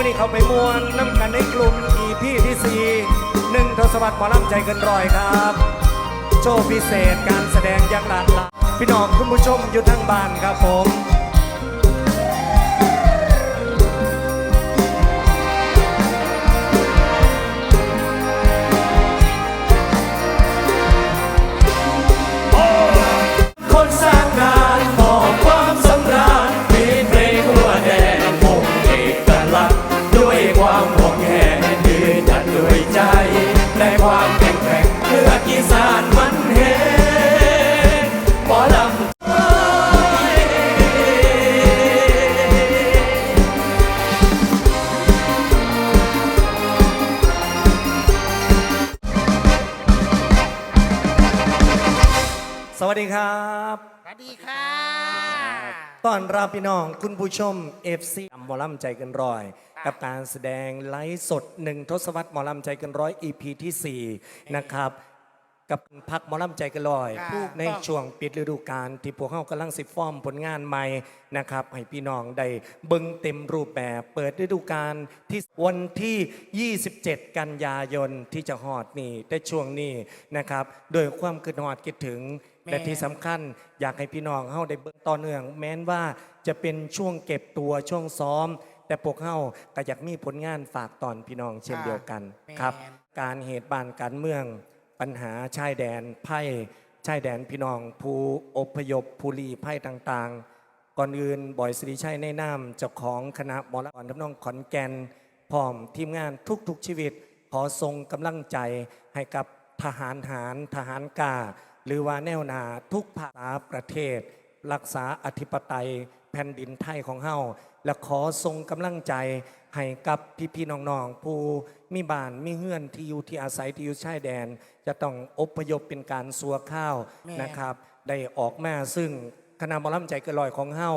มื่อนี้เขาไปมวนน้ำกันในกลุ่มอีพีที่สี่หนึ่งทศวรรษหมอลำใจเกันร้อยครับ โชว์พิเศษการแสดงอย่างหลากหลายพี่น้องคุณผู้ชมอยู่ทั้งบ้านครับผม วัสดีครับสวัสดีค่ะต้อนรับพี่น้องคุณผู้ชม FC หมอลำใจเกันร้อย กับการแสดงไลฟ์สดหนึ่งทศวรรษหมอลำใจเกันร้อย EP ที่ 4 นะครับ กับพักหมอลำใจเกันร้อยถูกต้องในช่วงปิดฤดูกาลที่พวกเขากำลังสิฟอร์มผลงานใหม่นะครับ ให้พี่น้องได้เบิ่งเต็มรูปแบบ เปิดฤดูกาลที่วันที่ 27 กันยายนที่จะฮอดนี่ได้ช่วงนี้นะครับโดยความคิดฮอดคิดถึง และที่สำคัญอยากให้พี่น้องเฮาได้เบิ่งต่อเนื่อง แม้นว่าจะเป็นช่วงเก็บตัวช่วงซ้อม แต่พวกเฮาก็อยากมีผลงานฝากตอนพี่น้องเช่นเดียวกันแม่นครับ การเหตุบานการเมือง ปัญหาชายแดนไพ่ชายแดนพี่น้องผู้อพยพผู้ลีไพ่ต่างๆ ก่อนอื่นบอยสิริชัยในนามเจ้าของคณะหมอลำทำนองขอนแก่นพร้อมทีมงานทุกๆชีวิต ขอส่งกำลังใจให้กับทหารหารทหารกา หรือว่าแนวหนาทุกภาคประเทศ รักษาอธิปไตยแผ่นดินไทยของเฮาและขอส่งกำลังใจ ให้กับพี่ๆน้องๆผู้มีบ้านมีเฮือนที่อยู่ที่อาศัยที่อยู่ชายแดน จะต้องอพยพเป็นการสัวข้าวแม่นะครับ ได้ออกมาซึ่งคณะหมอลำใจเกระลอยของเฮา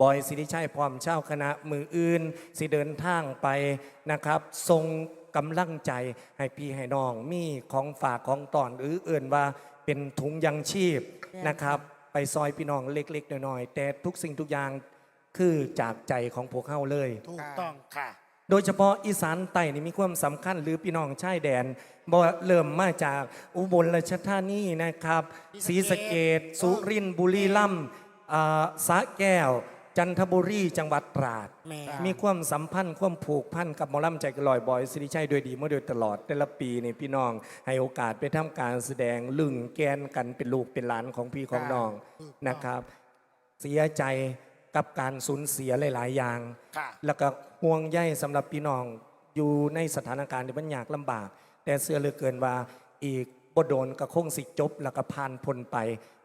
บอยสิริชัยพร้อมเช่าคณะมืออื่น สิเดินทางไปนะครับ ทรงกำลังใจให้พี่ให้น้องมีของฝากของตอนหรือเอื่นว่า เป็นถุงยังชีพนะครับ ไปซอยพี่น้องเล็กๆน้อยๆแต่ทุกสิ่งทุกอย่างคือจากใจของพวกเฮาเลย ถูกต้องค่ะ โดยเฉพาะอีสานใต้นี่มีความสำคัญหรือพี่น้องชายแดนบ่เริ่มมาจากอุบลราชธานีนะครับศรีสะเกดสุรินทร์บุรีรัมย์อ่าสระแก้ว จันทบุรีจังหวัดตราด แม่ มีความสัมพันธ์ความผูกพันกับหมอลำใจกระลอยบอยสิริชัยโดวยดีมาโดยตลอดแต่ละปีนี่พี่น้อง ให้โอกาสไปทำการแสดงลึงแกนกันเป็นลูกเป็นหลานของพี่ของน้องนะครับ เสียใจกับการสูญเสียหลาย ๆ อย่าง ค่ะ แล้วก็ห่วงใยสำหรับพี่น้องอยู่ในสถานการณ์ที่มันยากลำบาก แต่เสื้อเหลือเกินว่าอีกบ่โดนก็คงสิจบ แล้วก็ผ่านพ้นไป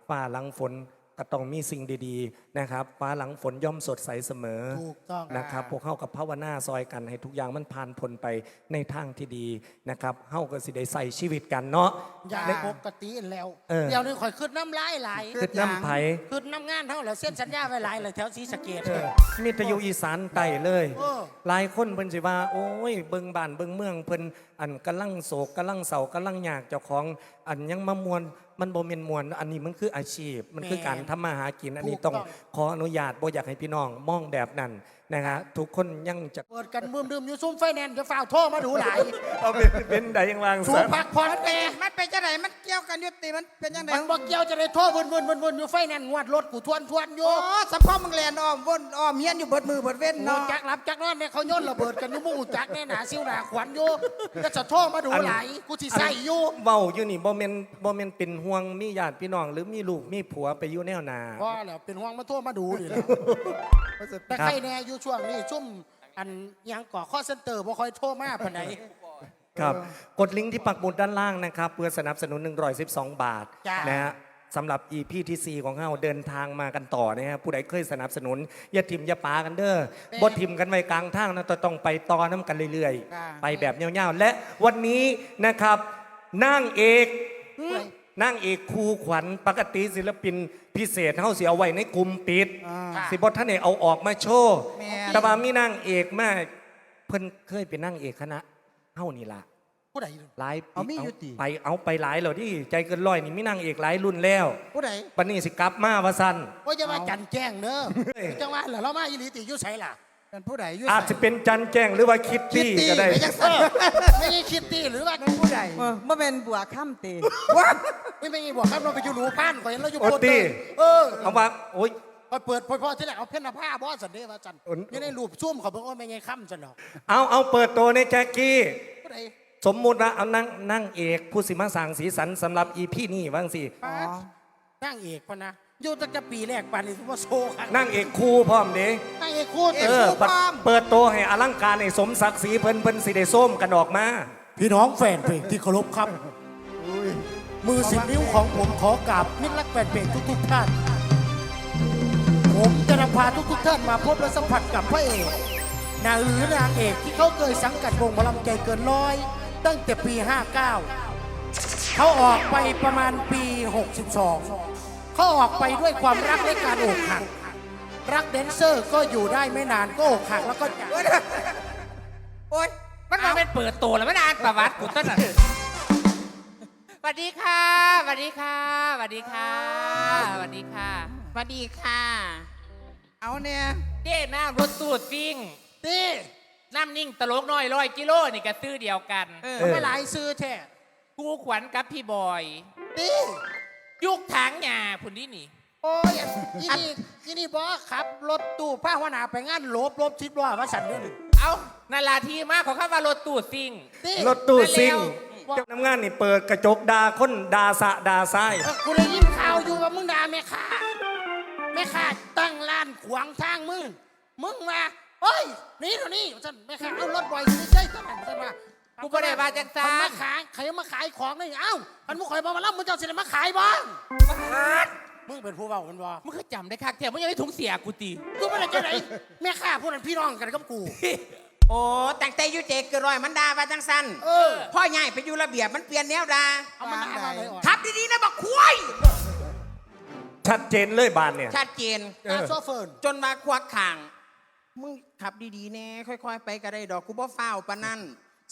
ฟ้าหลังฝน ก็ต้องมีสิ่งดีๆนะครับฟ้าหลังฝนย่อมสดใสเสมอถูกต้อง นะครับพวกเข้ากับภาวนาซอยกันให้ทุกอย่างมันผ่านพ้นไปในทางที่ดีนะครับเข้าก็สิได้ใส่ชีวิตกันเนาะยาปกติแล้ว เออ เดี๋ยวนี้ข่อยขึ้นน้ำลายไหลคือน้ำไผ่ขึ้นน้ำงานเท่าแล้วเส้นสัญญาไว้หลายเลยแถวศรีสะเกดเออมีแตอยู่อีสานใต้เลย เออ หลายคนเพิ่นสิว่า โอ้ยเบิ่งบ้านเบิ่งเมืองเพิ่นอันกำลังโศกกำลังเศร้ากำลังยากเจ้าของอันยังมามวน มันบ่แม่นมวนอันนี้มันคืออาชีพ มันคือการทำมาหากินอันนี้ต้องขออนุญาตบ่อยากให้พี่น้องมองแบบนั้น นะฮะทุกคนยังจะเปิดกันมืมดื่มอยู่ซุ้มไฟแนนซ์จะฝ่าวโทรมาดูหลายเอาเป็นเป็นใดยังวางสูซะพักผ่อนแม่มันเป็นจังไดมันเกี่ยวกันอยุติมันเป็นจังไดมันบอกเกี่ยวจะได้โทรวนวนวนวนอยู่ไฟแนนซ์งวดรถกูทวนทวนอยู่โอ้สัพพอมึงแลนอ้อมวนอ้อมเฮียนอยู่เบิดมือเบิดเว้นโอ้เนาะจักรับจักนอนเนี่ยเขาโยนระเบิดกันอยู่หมู่จักแน่หนาซิวหนาขวัญอยู่ก็จะโทรมาดูหลายกูที่ใส่อยู่ เว้าอยู่นี่บ่แม่นบ่แม่นเป็นห่วงมีญาติพี่น้องหรือมีลูกมีผัวไปอยู่แนวหน้าพอแล้วเป็นห่วงมาโทรมาดูนี่แหล้วแต่ครับใครแน่อยู่ช่วงนี้ซุ่มอันยังก่อข้อเซ็นเตอร์บ่ค่อยโทรมาปานใดครับกดลิงก์ที่ปักหมุดด้านล่างนะครับ เพื่อสนับสนุน 112 บาทจ้านนะฮะสำหรับ EP ที่ 4 ของเราเดินทางมากันต่อนะฮะผู้ใดเคยสนับสนุน อย่าทิมอย่าปากันเด้อบ่ทิมกันไว้กลางทางนะแต่ต้องไปต่อน้ำกันเรื่อย ๆ ไปแบบเงี้ยวๆ และวันนี้นะครับนางเอก นางเอกครูขวัญปกติศิลปินพิเศษเขาเสียเอาไว้ในกลุ่มปิดสิบทท่านเอกเอาออกมาโชว์แม่น แต่ว่ามีนางเอกมาเพิ่นเคยเป็นนางเอกคณะเฮ้านี่ล่ะ ผู้ใดหลายเอามีอยู่ติ ไปเอาไปหลายแล้วที่ใจเกินร้อยนี่มีนางเอกหลายรุ่นแล้วผู้ใดปันนี้สิกลับมาว่าซั่นว่าจะมาจันแจ้งเด้อจังหวะเหรอเรามาอีหลีติอยู่ไสล่ะ เป็นผู้ใดอยู่อาจจะเป็นจันแจ้งหรือว่าคิตตี้ก็ได้ ไม่ใช่สัตว์ไม่ใช่คิดตี้หรือว่าเป็นผู้ใดเออบ่เป็นบัวค่ำตีไม่ไม่บอกครับเราไปอยู่หนูพันก่อนเราอยู่โอ้โปรตีเตอร์เออเอาว่าโอ้ย พอเปิดพอพอที่แรกเอาเพนผ้าบอสสันเดว่าจันอุ่นอยังในรูปซุ่มเขาบอกว่าไม่ไงค่ำจันดอกเอาเอาเปิดตัวในแจ็คกี้ ผู้ใดสมมุติว่าเอานั่งนั่งเอกผู้สิมาสร้างสีสันสำหรับอีพี่นี่ว่างสิป้านั่งเอกพะนะ อยู่ตั้งแต่ปีแรกปานนี้ว่าโซครับนั่งเอกคู่พร้อมเด้นั่งเอกคูดเออปัดเปิดตัวให้อลังการให้สมศักดิ์ศรีเพิ่นเพิ่นสิได้ส้มกันออกมา พี่น้องแฟนเพลงที่เคารพครับ มือสิบนิ้วของผมขอกราบมิตรรักแฟนเพลงทุกๆท่าน ผมจะนำพาทุกๆท่านมาพบและสัมผัสกับพระเอกนางหรือนางเอกที่เขาเคยสังกัดวงหมอลำใจเกินร้อย ตั้งแต่ปี 59 เขาออกไปประมาณปี 62 เขาออกไปด้วยความรักและการอกหัก รักแดนเซอร์ก็อยู่ได้ไม่นานก็อกหักแล้วก็จาก โอ๊ยมันมาเป็นเปิดตัวแล้วไม่นานประวัติกูต้นน่ะสวัสดีค่ะสวัสดีค่ะสวัสดีค่ะสวัสดีค่ะสวัสดีค่ะ เอาเนี่ยเด้น้ำรถตูดฟิ่งนี่น้ำนิ่งตลกน้อยร้อยกิโลนี่ก็ซื้อเดียวกันทำไมหลายซื้อแท้กูขวัญกับพี่บอยนี่ ยุคทางหยาพุ่นนี่นี่ โอ้ยยี่นี่ยี่นี่บอขับรถตู้ผ้าหัวหนาไปงานโลบลบทิพย์ว่ามาสั่นเรื่องเอานาลาทีมากของข้าว่ารถตูดซิ่ง นี่รถตู้ซิ่งแล้วเจ้าน้ำงานนี่เปิดกระจกดาคนดาสะดาซ้ายเออกูเลยยิ้มข่าวอยู่ว่ามึงด่าแม่ค้าแม่ค้าตั้งร้านขวางทางมึง มึงมาเฮ้ยหนี่เดี๋ยวนี้สั่นแม่ค้าเอารถบ่อยไม่ใช่สั่นสั่นมา กูบ่ได้มาจังคัซานมาขายใครมาขายของนี่เอ้าคันมึงข่อยบอกมาแล้วมึงจะเอาสิมาขายบ้างมึงเป็นผู้เบากันบ่มึงก็จำได้คักแถมมึงยังไม่ถุงเสียกูตีกูไม่ได้จะไหนแม่ค้าพวกนั้นพี่น้องกันกับกู โอ้แต่งแต่อยูเจเกินร้อยมันด่าว่าจังสันเออ พ่อใหญ่ไปอยู่ระเบียบมันเปลี่ยนแนวด่าเอามันด่ามาเลยอ่อนขับดีๆนะบักควายชัดเจนเลยบานเนี่ย ชัดเจนด่าโซเฟิร์นจนมาควักข่าง มึงขับดีๆแน่ค่อย ๆ ไปก็ได้ดอกกูบ่ฟ้าวปานนั่น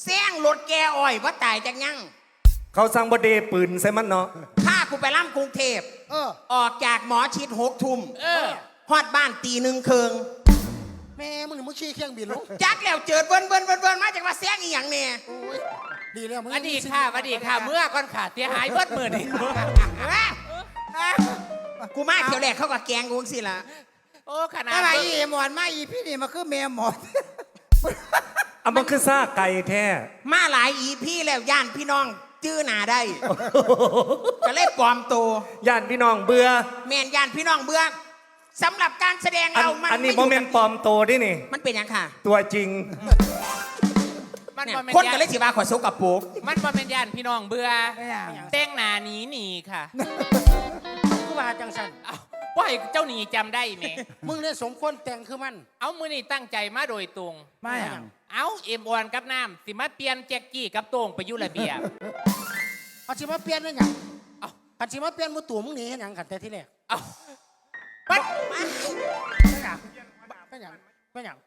แซงรถแกอ้อยว่าตายจากยังเขาสั่งบดีปืนใส่มันเนาะถ้ากูไปล่ำกรุงเทพเออ ออกจากหมอชิดหกทุ่มเออ ฮอดบ้านตีหนึ่งเคืองแม่มึงนี่มึงขี่เครื่องบินลงจักแล้วเจิดเบิ้นเบิ้นเบิ้นเบิ้นมาจากว่าแซงอีหยังเนี่ยโอ้ยดีแล้วมึงสวัสดีค่ะสวัสดีค่ะ เมื่อก่อนขาดเสียหายเบิดมือนี่กูมาเที่ยวแรกเขาก็แกล้งกูสิละโอ้ขนาดอะไรเบิ่งอีหมอนมาอีพี่นี่มาคือแม่หมอน เอามันคือซ่าไก่แท้ มาหลายอีพี่แล้วย่านพี่น้องจื้อหนาได้ ก็เลยปลอมตัวย่านพี่น้องเบื่อ แมนย่านพี่น้องเบื่อสำหรับการแสดงอันเรามันอันนี้ไโมเมนปลอมโตดินี่ มันเป็นหยังค่ะตัวจริง มันเนี่ยบ่แม่นคนญาก็ติเลยสิว่าขอซุกกับปุกมันบ่เป็นญาติพี่น้องเบื่อไม่อยากแต่งหนาหนีหนีค่ะกูว่าจังสันเอ้า ว่าให้เจ้าหนีจำได้ไหม มึงเนี่ยสมควรแต่งคือมัน เอามือนี่ตั้งใจมาโดยตรง ไม่อยากเอาเอ็มออนกับน้ำสิมาเปลี่ยนแจ็คกี้กับโต้งไปอยุระเบียบ เอาชิมาเปลี่ยนได้หยังเอ้าเอาชิมาเปลี่ยนมือตู่มึงหนีให้หยังกันแต่ที่แรกเอามันไม่หยังไม่หยังไม่หยัง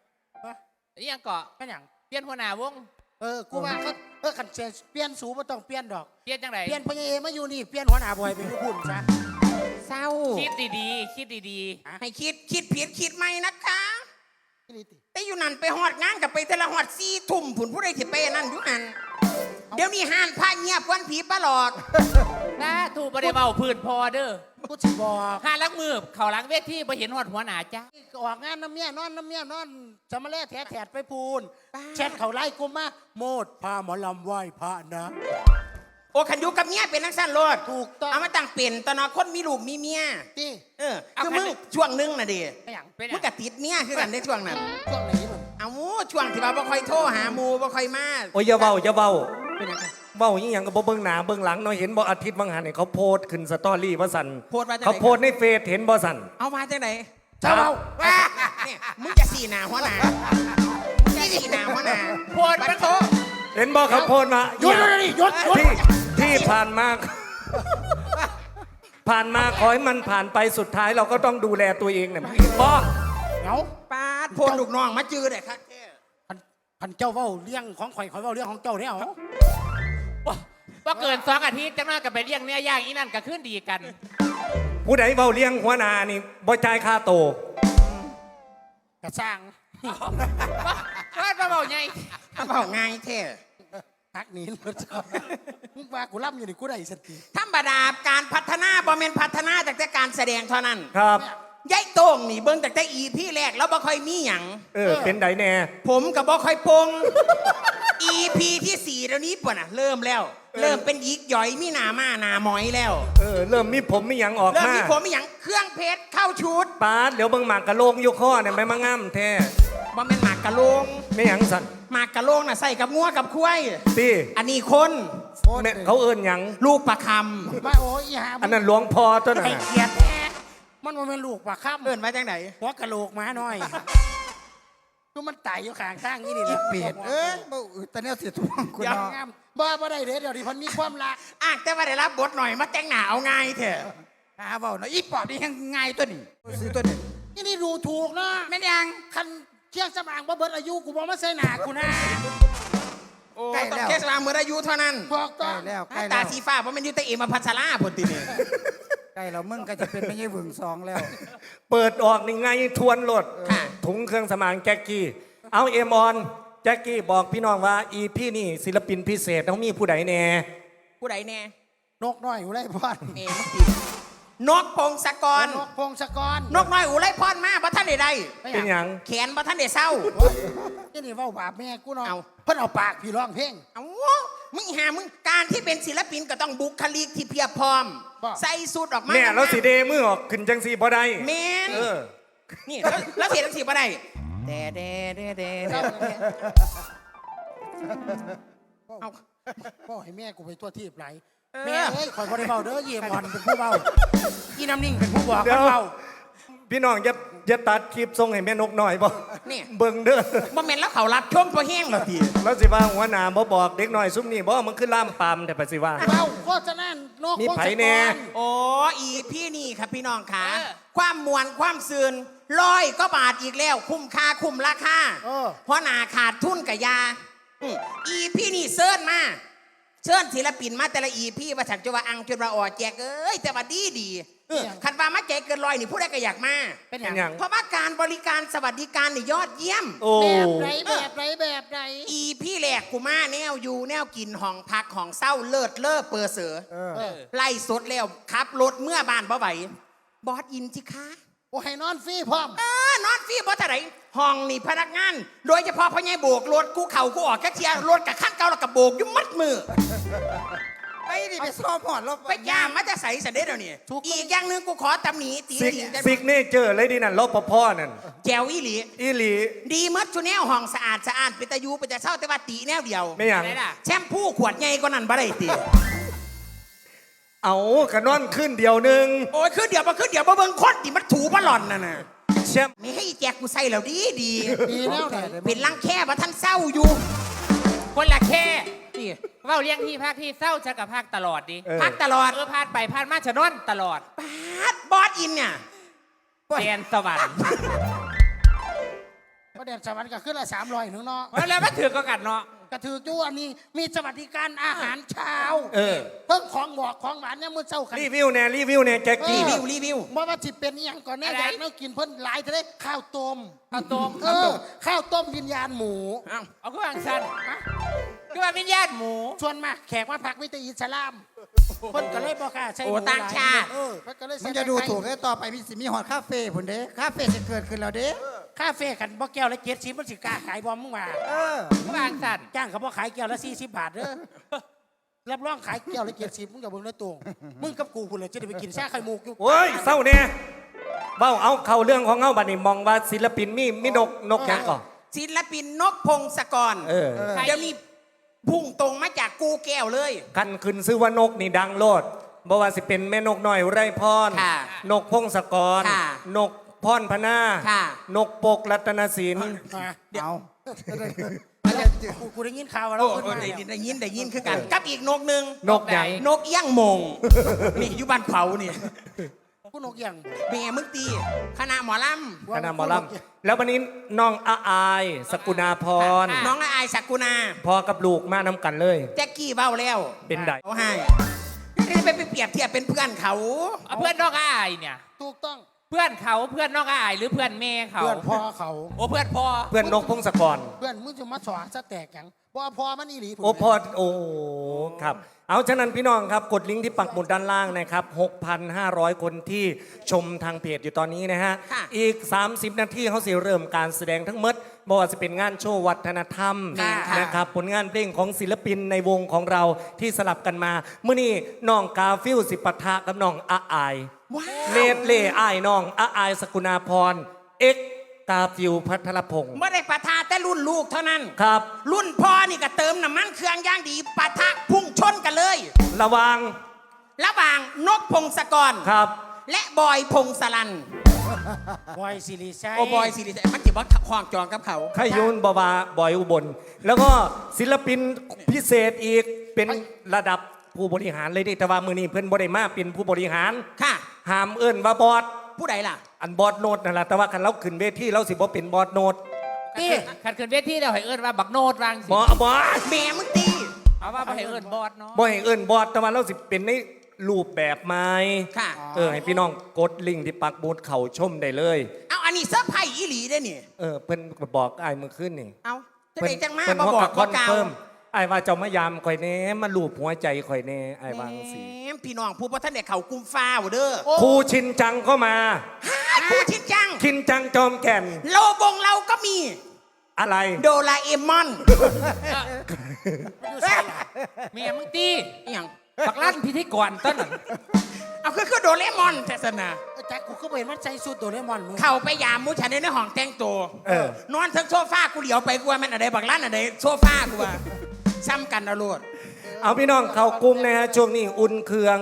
ฮะอิหยังเกาะไม่หยังเปลี่ยนหัวหน้าวงเออกูว่าเขาเออขันเสียเปลี่ยนสูบ่ต้องเปลี่ยนดอก เปลี่ยนจังไรเปลี่ยนพญาเอมาอยู่นี่เปลี่ยนหัวหน้าบอยเป็นผู้พูดซะ เศร้า คิดดีๆ คิดดีให้คิดคิดผิดคิดใหม่นะคะนี่ติแต่อยู่นั่นไปหอดงานกับไปแต่ละหอดซี่ทุ่มผุนผู้ใดสิไปนั่นอยู่หันเดี๋ยวนี้ห้านผ้าเงียบวันผีปลาหลอดๆถ้าถูกบริเบาพื้นพอเด้อกูสิบอกห้าลักมือ เข่าหลังเวทีไปเห็นหอดหัวหน้าจ้าออกงานน้ำเมียนอนน้ำเมียนอนจะมาแล่แถแถดไปพูนแชทเขาไล่กูมาโมดพาหมอลำไหว้พระนะ โอ้ขันอยู่กับเมียเป็นนักสั้นโลดถูกต้องเอามาตั้งเป็นตอนนอนคนมีลูกมีเมียที่เออคือมึงช่วงหนึงน่ะดิไม่หยังเป็นมึงกะติดเมียคือกันในช่วงนั้น ช่วงไหนมึงเอาช่วงที่ว่าบ่ค่อยโทรหาหมูบ่ค่อยมาโอ้ยอย่าเว้าอย่าเว้าเป็นยังไงเว้าอีหยังก็บ่เบิ่งหน้าเบิ่งหลังเนาะเห็นบ่อาทิตย์บางหันนี่เขาโพสต์ขึ้นสตอรี่ว่าสั่นโพสต์ว่าจังไดเขาโพสต์ในเฟซเห็นบ่สั่นเอามาจากไหนเจ้าเอาว้าเนี่ยมึงจะสีหนาหัวหนาจะสีหนาหัวหนาโพดมันโทเห็นบ่เขาโพสต์มาหยุดเลยดิหยุดหยุดที่ ที่ผ่านมา ผ่านมาขอให้มันผ่านไปสุดท้ายเราก็ต้องดูแลตัวเองเนี่ยเห็นบ่เหงาปาดโพนลูกน้องมาจื้อเด้ครับพันพันเจ้าเว้าเรื่องของข่อยข่อยเว้าเรื่องของเจ้าเนี่ยเอาว่าเกินสองอาทิตย์จังน้อยกับไปเลี้ยงเนี่ยย่างอีนั่นก็ขึ้นดีกัน ผู้ใดเบาเลี้ยงหัวหนานี่บ่จ่ายค่าโตกระสร้างว่าเราบอกไงเอาเบาง่ายแท้ พักหนี้เลยจ้ะมึงว่ากูล่ำอยู่นี่กูได้สติธรรมดาการพัฒนาบ่แม่นพัฒนาจากแต่การแสดงเท่านั้นครับ ยายโต้งนี่เบิ่งจากแต่อีพี่แรกแล้วบ่ค่อยมีหยังเออ เป็นไดแน่ ผมกับบ่ค่อยปง EP ที่สี่เดี๋ยวนี้ป่ะน่ะเริ่มแล้ว เริ่มเป็นยิกหย่อยมีหนามาหนาหมอยแล้ว เออ เริ่มมีผมมีหยังออกเริ่มมามีผมมีหยังเครื่องเพชรเข้าชุดปาดเดี๋ยวเบิ่งหมากกะโลงอยู่ข้อเนี่ยไม่มาง่ำแท้บ่แม่นหมากกะโลงไม่หยังสั่น หมากกะโลงน่ะใส่กับงัวกับควายพี่อันนี้คนแม่เขาเอิ้นหยังลูกประคมาโอ้ยอีหาอันนั้นหลวงพ่อตัวนั้นไอ้น่ะเกียรติแท้มันบ่แมันเป็นลูกปลาข้ามำเอิ้นไว้จังไหนหัวกะโหลกมาหน่อยดูมันไต่อยู่ข้างทางนี่นี่แหอีละเป็ดเอ้ยบ่อึดแต่แนวเสียทวงคุณยังเนาะงามบ่บ่ได้เด้เดี๋ยวนี้เพันมีความรักอะแต่ว่าได้รับบทหน่อยมาแต่งหน้าเอาง่ายเถอะหาเว้าเนาะอีปอบนี่ยังง่ายตัวนี้ซื้อตัวนี้นี่นี่ดูถูกนะแม่นยังคัน เที่ยงสมางบ่เบิดอายุกูบอกมาใส่หนากูนะโอ้ต้องแค่สว่างเมื่ออายุเท่านั้นบอกใกต้ล้องแล้วใกล้ตาแล้วสีฟ้าเพราะมันอยู่แต่เอ็มพัชราพุ่นติเนี่ยใกล้แล้วมึงก็จะเป็นไม่ใช่หวึงซองแล้ว เปิดออกนี่ไงทวนรถค่ะ ถุงเครื่องสมางแจ็กกี้ เอาเอมออนแจ็กกี้บอกพี่น้องว่า อีพี่นี่ศิลปินพิเศษต้องมีผู้ใดแน่ผู้ใดแน่นกน้อยอุไรพรเอ็มติ นกพงศกร นกพงศกรนกน้อยอุไรพรมาบ่ท่านได้ได้เป็นหยังแขนบ่ท่านได้เศร้านี่นี่เว่าบาปแม่กูเนาะเอาเพิ่นเอาปากพี่ร้องเพลงเอามึงหามึงการที่เป็นศิลปินก็ต้องบุคลิกที่เพียบพร้อมบ่ใส่สูทออกมาแม่แล้วสีเดมือออกขึ้นจังสีบ่ได้แมนเออนี่แล้วแล้วเสียงสีบ่ได้แด่แด่แด่แด่แด่เอาพ่อให้แม่กูไปตัวทีบไหลเออ แม่เอ้ยคอยบ่ได้เบาเด้อเยี่ยมอนเป็นผู้เบาอีน้ำนิ่งเป็นผู้บอกเดี๋มัยวนเบาพี่น้องอย่าอย่าตัดคลิปส่งให้แม่นกหน่อยบ่นี่เบิ่งเด้อบ่แม่นแล้วเขารับชมพอแห้งเหรอทีแล้วสิว่าหัวหน้าบ่บอกเด็กหน่อยซุมนี่บ่มันคือล่ามปามแต่ปะสิว่าเบาโฆษณานกมีพงศไผกแน่รโอ้อีพี่นี่ครับพี่น้องขาความมวลความซืนร้อยก็บาทอีกแล้ว คุ้มค่าคุ้มราคาเออเพราะหนาขาดทุนกับยาอืมอีพี่นี่เซิร์นมา เชิญศิลปินมาแต่ละอีพี่มาฉันจะว่าอังจนว่าอ่อแจกเอ้ยแต่ว่าดีดีเออคันว่ามาแจกเกินร้อยนี่ผู้ใดก็อยากมาเป็นอเป็นย่างหยัง เพราะว่าการบริการสวัสดิการนี่ยอดเยี่ยม โอ้แบบไหนแบบไหนแบบไหนอีพี่แหลกกูมาแนวอยู่แนวกินห้องพักของเศร้าเลิศเลิศเปอร์เสือเออเออไล่สดแล้วขับรถเมื่อบ้านบ่ไหวบอสอินจิคะโอ้ให้นอนฟรีพร้อมเออ นอนฟรีบอสอะไรห้องนี่พนักงาน โดยเฉพาะพ่อใหญ่โบกรถกูเข่ากูออกแค่เทียร์รถกับขั้นเก่าแล้วกับโบกอยุ่มัดมือ ไปดิไปซ้อมหอดแล้วไปย่ามมาจะใส่เสด็จเดี๋ยวนี้ถูกอีกอย่างหนึ่งกูขอตำหนิตีซิกตีซิกเนเจอร์เลยดินั่นรปภนั่นแจวอีหลี อีหลี ดีมัดชูแนวห้องสะอาดสะอาดเป็นตะยูเป็นตะเศร้าแต่ว่าตีแนวเดียวไม่หยังไหนล่ะแชมพูขวดใหญ่ก็นั่นบ่ได้ตีเอากระนอนขึ้นเดียวหนึง โอ้ยขึ้นเดี๋ยวมาขึ้นเดี๋ยวมาเบิ่งคนดิมันถูบ่หล่อนน่ะน่ะ แชมป์มีให้อีแจกกูใส่แล้วดีดีดีแล้วไหนเป็นรังแค่ว่าท่านเศร้าอยู่ คนละแค่นี่เว่าเลี้ยงที่ภาคที่เศร้าฉันกับภาคตลอดดิเออพักตลอดเออพาดไปพาดมาฉันนอนตลอดปาดบอสอินเนี่ยแกนสวรรค์ประเด็นสวรรค์ก็ขึ้นละสามร้อยหนึ่งเนาะแล้วมาถือก็กันเนาะ กระถือจู้อันนี้มีสวัสดิการอาหารเช้าเออ เพิ่มของหมอกของหวานเนี่ยมื้อเช้ากัน รีวิวแน่รีวิวแน่แจ็คเอกี้อรีวิวรีวิว บ่ว่าสิเป็นอหยังก่อนแน่อยากเนากินเพิ่นหลายจะได้ข้าวต้มเอาต้มเออข้าวต้มวิญญาณหมูเอ้าเอาเครื่องสั้นคือว่าวิญญาณหมู ชวนมาแขกมาพักวิทยอิสลามเพิ่นก็เลยบ่กล้าใช้หโอ้มูต่างชาติเออเพิ่นก็เลยมึงจะดูถูกได้ต่อไปมีสิมีหอดคาเฟ่ผุนเด้คาเฟ่จะเกิดขึ้นแล้วเด้ ค่าเฟ่กันบ่แก้วละ70มันสิกล้าขายบ่มึงว่าเออวางสั้นจ้างเขาบ่ขายแก้วละ40บาทเด้อรับรองขายแก้วละ70มึงก็เบิ่งในตู้มึงกับกูพุ่นเลยจะได้ไปกินชาไข่มุกอยู่โอ้ยเศร้าเนี่ยเบ้าเอาเข้าเรื่องของเงาบัดนี้มองว่าศิลปินมีมีนกนกหยังก่อนศิลปินนกพงศกรเออเดี๋ยวนี้พุ่งตรงมาจากกูแก้วเลย คันขึ้นซื้อว่านกนี่ดังโลดบ่ว่าสิเป็นแม่นกน้อยอุไรพรค่ะนกพงศกร ค่ะ นก พรพนาค่ะ นกปกรัตนศิลป์อะเอากูกูได้ยินข่าวว่าโอ้เราโอ้ได้ยินได้ยินได้ยินคือกันกับอีกนกหนึ่งนกหยังนกเอี้ยงมง นี่อยู่บ้านเผานี่คุณนกเอี่ยังเมียมึงตีคณะหมอลคณะหมอลำแล้ววันนี้น้องอาอายสกุณาพรำน้องอายสักกุณาพอกับลูกมานำกันเลย แจ็คกี้เบ้าแล้วเป็นไดเขาให้นี่ไปไปเปรียบเทียบเป็นเพื่อนเขา เอาเพื่อนนอกอายเนี่ย ถูกต้อง เพื่อนเขาเพื่อนนอกอายหรือเพื่อนแม่เขาเพื่อนพ่อเขา โอ้เพื่อนพ่อเพื่อนนกพงศกร เพื่อนมึงจะมาสอนซะแตกหยังว่าพ่อมันอีหลีผุนโอพอโอ้ครับ เอาฉะนั้นพี่น้องครับกดลิงก์ที่ปักหมุดด้านล่างนะครับ 6,500 คนที่ชมทางเพจอยู่ตอนนี้นะฮะ ค่ะอีก 30 นาทีเขาสิเริ่มการแสดงทั้งหมดบอกว่าจะเป็นงานโชว์วัฒนธรรมค่ะค่ะ นะครับผลงานเพลงของศิลปินในวงของเราที่สลับกันมาเมื่อนี้น้องกาฟิลสิปะทะกับน้องอาอายว้าว เมดเล่อายน้องอาอายสกุณาพร เอ็กกาฟิลพัทรพงศ์ไม่ได้ปะทะแต่รุ่นลูกเท่านั้น ครับ รุ่นพ่อนี่ก็เติมน้ำมันเครื่องย่างดีปะทะพุ่งชนกันเลย ระวัง ระหว่างนกพงศกรครับ และบอยพงศรันบอยสิริชัยโอ้บอยสิริชัยมันจิบอกห้องจองกับเขาขยุนบาวาบอยอุบล แล้วก็ศิลปินพิเศษอีกเป็นระดับผู้บริหารเลยดิแต่ว่ามือนี้เพื่อนบริมาเป็นผู้บริหารค่ะ หามเอิ้นว่าบอสผู้ใดล่ะอันบอสโนดนั่นแหละแต่ว่าคันเราขึ้นเวทีเราสิบ่เป็นบอสโนดนี่ขัดขืนเวทีเดี๋ยวให้เอิญว่าบักโนดวางสิบอบอสแม่มึงตีเอาว่าบ่ให้เอิญบอดเนาะบ่ให้เอิ้นบอสแต่ว่าเราสิเป็นในรูปแบบใหม่ค่ะ เออให้พี่น้องกดลิงก์ที่ปักบูดเขาชมได้เลย เอาอันนี้เซอร์ไพรส์อีหลีได้อนี่เออเพิ่นบอกอ้ายมือขึ้นนี่เอาจะได้จังมาเพิ่นมาเขาบอกคบออนกกล่าวเฟิร์ม อ้ายว่าเจ้ามายามข่อยแน่มาลูบหัวใจข่อยแน่อ้ายวาจังสิแหมพี่น้องผู้พ่ท่านเด็กเขากุมฟ้าวเด้อครูชินจังก็มา ฮ่าผู้ชินจังชินจังจอมแก่นโลบงเราก็มี อะไร โดราเอมอนเมียมึงตีอหย่างบักลั่นพิธีกรต้นนั้นเอาคือคือโดเรมอนแต่สนะแจ็คกูก็เห็นมันใจสุดโดเรมอนมึงเข้าไปยามมูฉันในห้องแต่งตัวเออ นอนทั้งโซฟากูเหลียวไปกูว่ามันอะไรบักลั่นอะไรโซฟากูว่า ซ้ำกันเอาโลดเอาพี่น้องเขากลุ้มนะฮะช่วงนี้อุ่นเครื่อง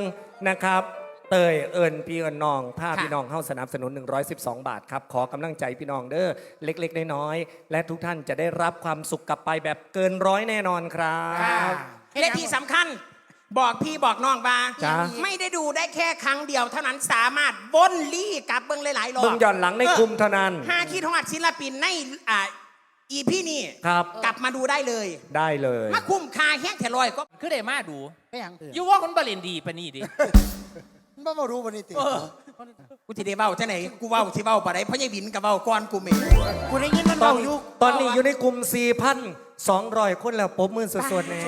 นะครับ เตยเอิญพี่เอิญน้องผ้าค่ะพี่น้องเข้าสนับสนุน 112 บาทครับขอกำลังใจพี่น้องเด้อเล็กๆน้อยๆและทุกท่านจะได้รับความสุขกลับไปแบบเกินร้อยแน่นอนครับและที่สำคัญบอกพี่บอกน้องว่าจ๊ะไม่ได้ดูได้แค่ครั้งเดียวเท่านั้นสามารถวนลี่กลับเบิ้งหลายๆรอบเบิ่งย้อนหลังในกลุ่มเท่านั้นห้าคิดฮอดศิลปินในอ่า อีพี่นี่ครับกลับมาดูได้เลย ได้เลยมาคุ้มค่าแห้งแถลอยก็คือได้มาดูไม่หยังอยู่ว่าคนบริเนดีปะนี่ดิมันบ่มารู้วันนี้ติกูที่ได้เบ้าจะไหนกูเบ้าที่เบ้าปะไดเพราะยายบินกับเบ้าก้อนกูเมงกูได้ยินมันตอเบานอยู่ตอนนี้อยู่ในกลุ่ม4,200คนแล้วปรบมือสดๆแน่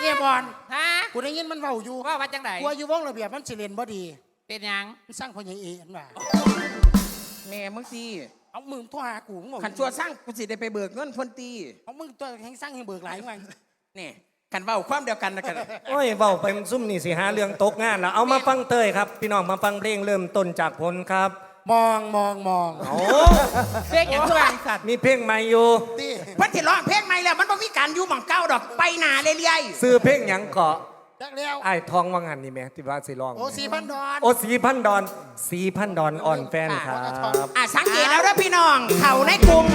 เอียบอลฮะกูได้ยินมันเบาอยู่ว่าว่าจังไดกูอยู่วงระเบียบมันสิเรียนบ่ดี เป็นหยังมันสร้างพ่อใหญ่เอ็นว่าแม่มึงสิ เอามึงโทรหากูมึงบอกขันชัวสร้างกูสิได้ไปเบิกเงินพ้นตีเอามึงตัวแห่งสร้างให้เบิกหลายวันนี่ขันเบ้าความเดียวกันนะกันโอ้ยเบาไปมันซุ่มนี่สิหาเรื่องตกงานแล้วเอามาฟังเตยครับ พี่น้องมาฟังเพลงเริ่มต้นจากผลครับ มองมองมองโอ้เพลงอย่างคือวางสัตว์มีเพลงใหม่อยู่ตีเพันธิร้องเพลงใหม่แล้วมันบ่มีการอยู่หม่องเก้าดอกไปหนาเรื่อยซื้อเพลงหยังเกาะ จักแล้วไอ้ายทองว่างานนี่แหม่ที่ว่าสิร้องโอ้สี่พันดอน โอ้สีพันดอนสีพันดอนอ่อนแฟนครับๆอะสังเกตแล้วนะพี่น้อง เขาในกลุ่ม